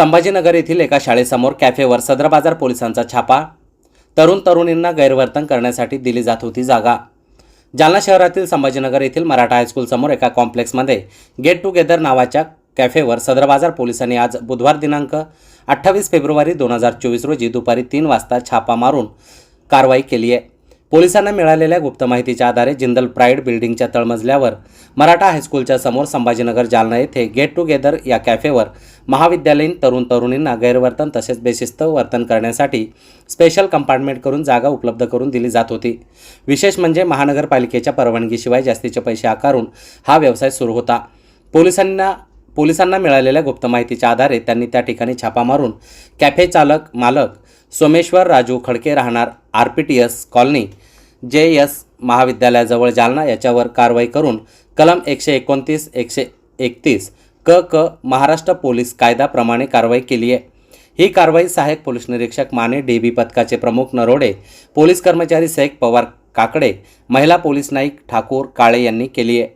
संभाजीनगर येथील एका शाळेसमोर कॅफेवर सदर बाजार पोलिसांचा छापा. तरुण तरुणींना गैरवर्तन करण्यासाठी दिली जात होती जागा. जालना शहरातील संभाजीनगर येथील मराठा हायस्कूलसमोर एका कॉम्प्लेक्समध्ये गेट टुगेदर नावाच्या कॅफेवर सदर बाजार पोलिसांनी आज बुधवार दिनांक अठ्ठावीस फेब्रुवारी दोन हजार चोवीस रोजी दुपारी तीन वाजता छापा मारून कारवाई केली आहे. पोलिसांना मिळालेल्या गुप्त माहितीच्या आधारे जिंदल प्राईड बिल्डिंगच्या तळमजल्यावर मराठा हायस्कूलच्या समोर संभाजीनगर जालना येथे गेट टुगेदर या कॅफेवर महाविद्यालयीन तरुण तरुणींना गैरवर्तन तसेच बेशिस्त वर्तन करण्यासाठी स्पेशल कंपार्टमेंट करून जागा उपलब्ध करून दिली जात होती. विशेष म्हणजे महानगरपालिकेच्या परवानगीशिवाय जास्तीचे पैसे आकारून हा व्यवसाय सुरू होता. पोलिसांना पोलिसांना मिळालेल्या गुप्त माहितीच्या आधारे त्यांनी त्या ठिकाणी छापा मारून कॅफे चालक मालक सोमेश्वर राजू खडके राहणार R P T S colony J S महाविद्यालयाजवळ Jalna याच्यावर कारवाई करून कलम एकशे एकोणतीस एकशे एकतीस क क महाराष्ट्र पोलीस कायद्याप्रमाणे कारवाई केली आहे. ही कारवाई सहाय्यक पोलीस निरीक्षक माने डी बी पथकाचे प्रमुख नरोडे पोलीस कर्मचारी शेख पवार काकडे महिला पोलीस नाईक ठाकूर काळे यांनी केली आहे.